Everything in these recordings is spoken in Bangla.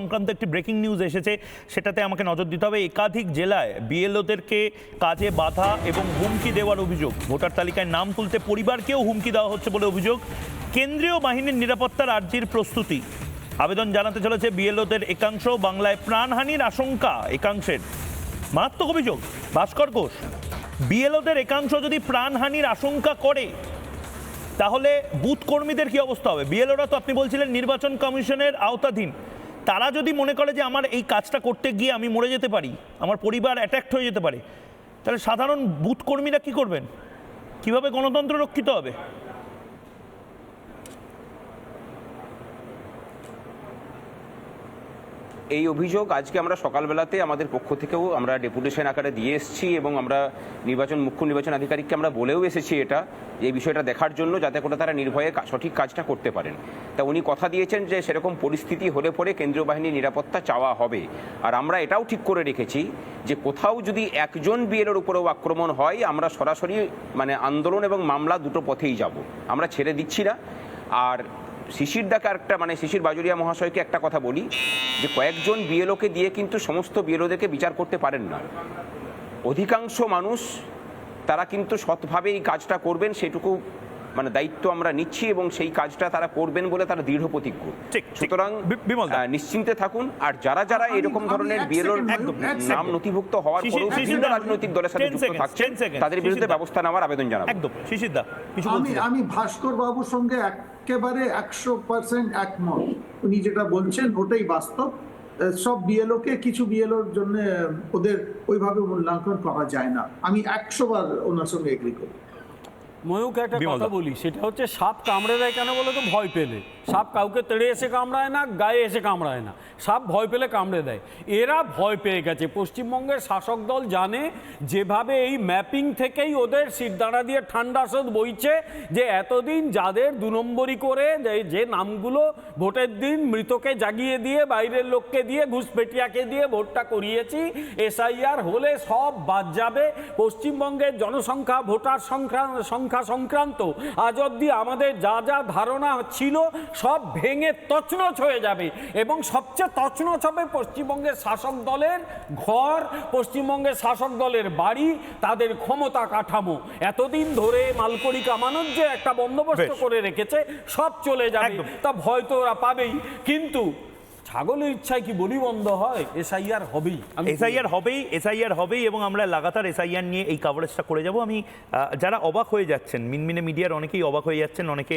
সংক্রান্ত একটি ব্রেকিং নিউজ এসেছে, সেটাতে আমাকে নজর দিতে হবে। একাধিক জেলায় বিএলওদেরকে কাজে বাধা এবং হুমকি দেওয়ার অভিযোগ। ভোটার তালিকায় নাম তুলতে পরিবারকেও হুমকি দেওয়া হচ্ছে বলে অভিযোগ। কেন্দ্রীয় বাহিনীর নিরাপত্তার আর্জির প্রস্তুতি। আবেদন জানাতে চলেছে বিএলওদের একাংশ। বাংলায় প্রাণহানির আশঙ্কা একাংশের। মারাত্মক অভিযোগ। ভাস্কর ঘোষ বিএলওদের একাংশ যদি প্রাণহানির আশঙ্কা করে, তাহলে বুথ কর্মীদের কি অবস্থা হবে? বিএলওরা তো আপনি বলছিলেন নির্বাচন কমিশনের আওতাধীন। তারা যদি মনে করে যে আমার এই কাজটা করতে গিয়ে আমি মরে যেতে পারি, আমার পরিবার অ্যাট্যাক্ট হয়ে যেতে পারে, তাহলে সাধারণ বুথ কর্মীরা কি করবেন? কীভাবে গণতন্ত্র রক্ষিত হবে? এই অভিযোগ আজকে আমরা সকালবেলাতে আমাদের পক্ষ থেকেও আমরা ডেপুটেশন আকারে দিয়ে এসেছি এবং আমরা নির্বাচন, মুখ্য নির্বাচন আধিকারিককে আমরা বলেও এসেছি এটা এই বিষয়টা দেখার জন্য যাতে করে তারা নির্ভয়ে সঠিক কাজটা করতে পারেন। তা উনি কথা দিয়েছেন যে সেরকম পরিস্থিতি হলে পরে কেন্দ্রীয় বাহিনীর নিরাপত্তা চাওয়া হবে। আর আমরা এটাও ঠিক করে রেখেছি যে কোথাও যদি একজন বিএলের উপরেও আক্রমণ হয়, আমরা সরাসরি মানে আন্দোলন এবং মামলা দুটো পথেই যাব। আমরা ছেড়ে দিচ্ছি না। আর শিশির দাকে একটা মানে শিশির বাজুরিয়া মহাশয়কে একটা কথা বলি যে কয়েকজন বিএলওকে দিয়ে কিন্তু সমস্ত বিএলওদেরকে বিচার করতে পারেন না। অধিকাংশ মানুষ তারা কিন্তু সৎভাবে এই কাজটা করবেন সেটুকু মানে দায়িত্ব আমরা নিচ্ছি এবং সেই কাজটা তারা করবেন বলে তারা দৃঢ় প্রতিজ্ঞ। সুতরাং নিশ্চিন্তে থাকুন আর যারা যারা এরকম ধরনের এক বিএলওর এক নাম নথিভুক্ত হওয়ার শিশির- পরেও বিভিন্ন রাজনৈতিক দলের সাথে যুক্ত থাকছেন তাদের বিরুদ্ধে ব্যবস্থা নেওয়ার আবেদন জানাব। একদম শিশির দা আমি আমি ভাস্কর বাবুর সঙ্গে একেবারে একশো পার্সেন্ট একমত। উনি যেটা বলছেন, ওটাই বাস্তব। সব বিএলও কে কিছু বিএলওর জন্য, ওদের ওইভাবে মূল্যাঙ্কন করা যায় না। আমি একশো বার ওনার সঙ্গে এগ্রি করি। ময়ূক একটা কথা বলি সেটা হচ্ছে সাপ কামড়ে দেয় কেন বলে তো? ভয় পেলে। সাপ কাউকে তেড়ে এসে কামড়ায় না গায়ে এসে কামড়ায় না। সাপ ভয় পেলে কামড়ে দেয়। এরা ভয় পেয়ে গেছে। পশ্চিমবঙ্গের শাসক দল জানে যেভাবে এই ম্যাপিং থেকেই ওদের সিরদাঁড়া দিয়ে ঠান্ডা স্রোত বইছে যে এতদিন যাদের দু নম্বরি করে যে- যে নামগুলো ভোটের দিন মৃতকে জাগিয়ে দিয়ে বাইরের লোককে দিয়ে ঘুষপেটিয়াকে দিয়ে ভোটটা করিয়েছি এসআইআর হলে সব বাদ যাবে। পশ্চিমবঙ্গের জনসংখ্যা ভোটার সংখ্যা সংখ্যা সংক্রান্ত আজ অব্দি আমাদের যা যা ধারণা ছিল সব ভেঙে তছনছ হয়ে যাবে। এবং সবচেয়ে তছনছ হবে পশ্চিমবঙ্গের শাসক দলের ঘর পশ্চিমবঙ্গের শাসক দলের বাড়ি তাদের ক্ষমতা কাঠামো। এতদিন ধরে মালকড়ি কামানোর যে একটা বন্দোবস্ত করে রেখেছে সব চলে যাবে। তা ভয় তো ওরা পাবেই। কিন্তু ছাগলের ইচ্ছায় কি বলি বন্ধ হয়? এসআইআর হবেই। এসআইআর হবেই এসআইআর হবেই এবং আমরা লাগাতার এসআইআর নিয়ে এই কাভারেজটা করে যাব। আমি যারা অবাক হয়ে যাচ্ছেন, মিনমিনে মিডিয়ার অনেকেই অবাক হয়ে যাচ্ছেন, অনেকে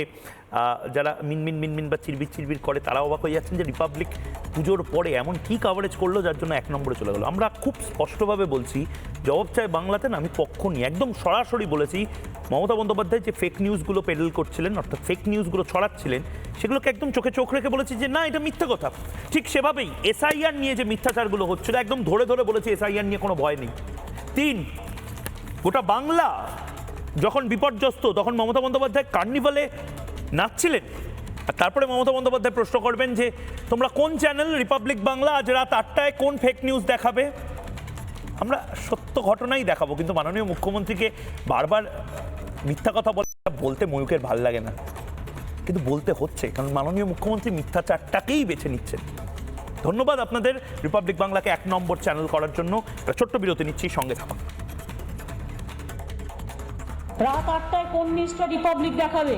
যারা মিনমিন মিনমিন বা চিরবির চিরবির করে তারা অবাক হয়ে যাচ্ছেন যে রিপাবলিক পুজোর পরে এমন কি কাভারেজ করল যার জন্য এক নম্বরে চলে গেলো। আমরা খুব স্পষ্টভাবে বলছি, জবাব চাই বাংলাতে না, আমি পক্ষ নিয়ে, একদম সরাসরি বলেছি, মমতা বন্দ্যোপাধ্যায় যে ফেক নিউজগুলো পেডেল করছিলেন, অর্থাৎ ফেক নিউজগুলো ছড়াচ্ছিলেন সেগুলোকে একদম চোখে চোখ রেখে বলেছি যে না, এটা মিথ্যা কথা। ঠিক সেভাবেই এসআইআর নিয়ে যে মিথ্যাচারগুলো হচ্ছিল একদম ধরে ধরে বলেছি এসআইআর নিয়ে কোনো ভয় নেই। তিন, গোটা বাংলা যখন বিপর্যস্ত, তখন মমতা বন্দ্যোপাধ্যায় কার্নিভালে নাচছিলেন। আর তারপরে মমতা বন্দ্যোপাধ্যায় প্রশ্ন করবেন যে, তোমরা কোন চ্যানেল রিপাবলিক বাংলা আজ রাত আটটায় কোন ফেক নিউজ দেখাবে? আমরা সত্য ঘটনাই দেখাবো, কিন্তু মাননীয় মুখ্যমন্ত্রীকে বারবার মিথ্যা কথা বলে বলতে ময়ূকের ভালো লাগে না। কিন্তু বলতে হচ্ছে কারণ মাননীয় মুখ্যমন্ত্রী মিথ্যাচারটাকেই বেছে নিচ্ছেন। ধন্যবাদ আপনাদের রিপাবলিক বাংলাকে এক নম্বর চ্যানেল করার জন্য। একটা ছোট্ট বিরতি নিচ্ছি সঙ্গে থাকুন। রাত আটটায় কোন নিউজটা রিপাবলিক দেখাবে?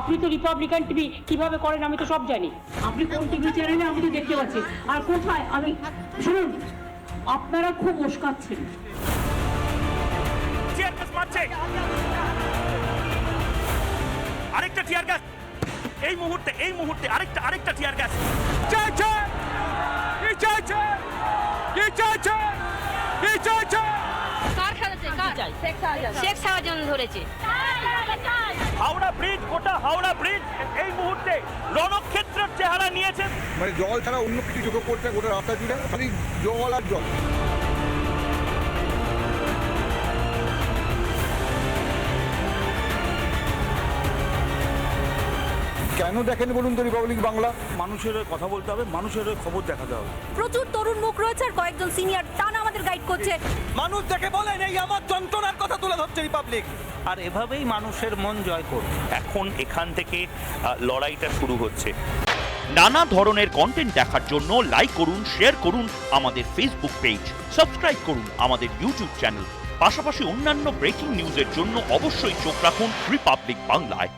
আপনি তো রিপাবলিকান টিভি কীভাবে করেন আমি তো সব জানি। আপনি কোন টিভি চ্যানেলে আমি তো দেখতে পাচ্ছি। আর কোথায়? আমি শুনুন আপনারা খুব উস্কাচ্ছেন। আরেকটা টিয়ার গ্যাস এই মুহূর্তে এই মুহূর্তে আরেকটা আরেকটা টিয়ার গ্যাস চাইছে? কি চাইছে? কি চাইছে? কি চাইছে? কার খেলাতে কার? শেখ শাহজাহান। ধরেছে। হাওড়া ব্রিজ গোটা হাওড়া ব্রিজ এই মুহূর্তে রণক্ষেত্রের চেহারা নিয়েছে মানে জল ছাড়া অন্য কিছু চোখে পড়ছে গোটা রাস্তা জুড়ে। খালি জল আর জল। কেন দেখেন বলুন তো রিপাবলিক বাংলা? মানুষের হয়ে কথা বলতে হবে মানুষের হয়ে খবর দেখাতে হবে। প্রচুর তরুণ মুখ রয়েছে আর কয়েকজন সিনিয়র টানা আমাদের গাইড করছে। মানুষ দেখে বলেন এই আমার যন্ত্রণার কথা তুলে ধরছে রিপাবলিক আর এভাবেই মানুষের মন জয় করবে এখন এখান থেকে লড়াইটা শুরু হচ্ছে। নানা ধরনের কন্টেন্ট দেখার জন্য লাইক করুন শেয়ার করুন আমাদের ফেসবুক পেজ সাবস্ক্রাইব করুন আমাদের ইউটিউব চ্যানেল পাশাপাশি অন্যান্য ব্রেকিং নিউজের জন্য অবশ্যই চোখ রাখুন রিপাবলিক বাংলায়।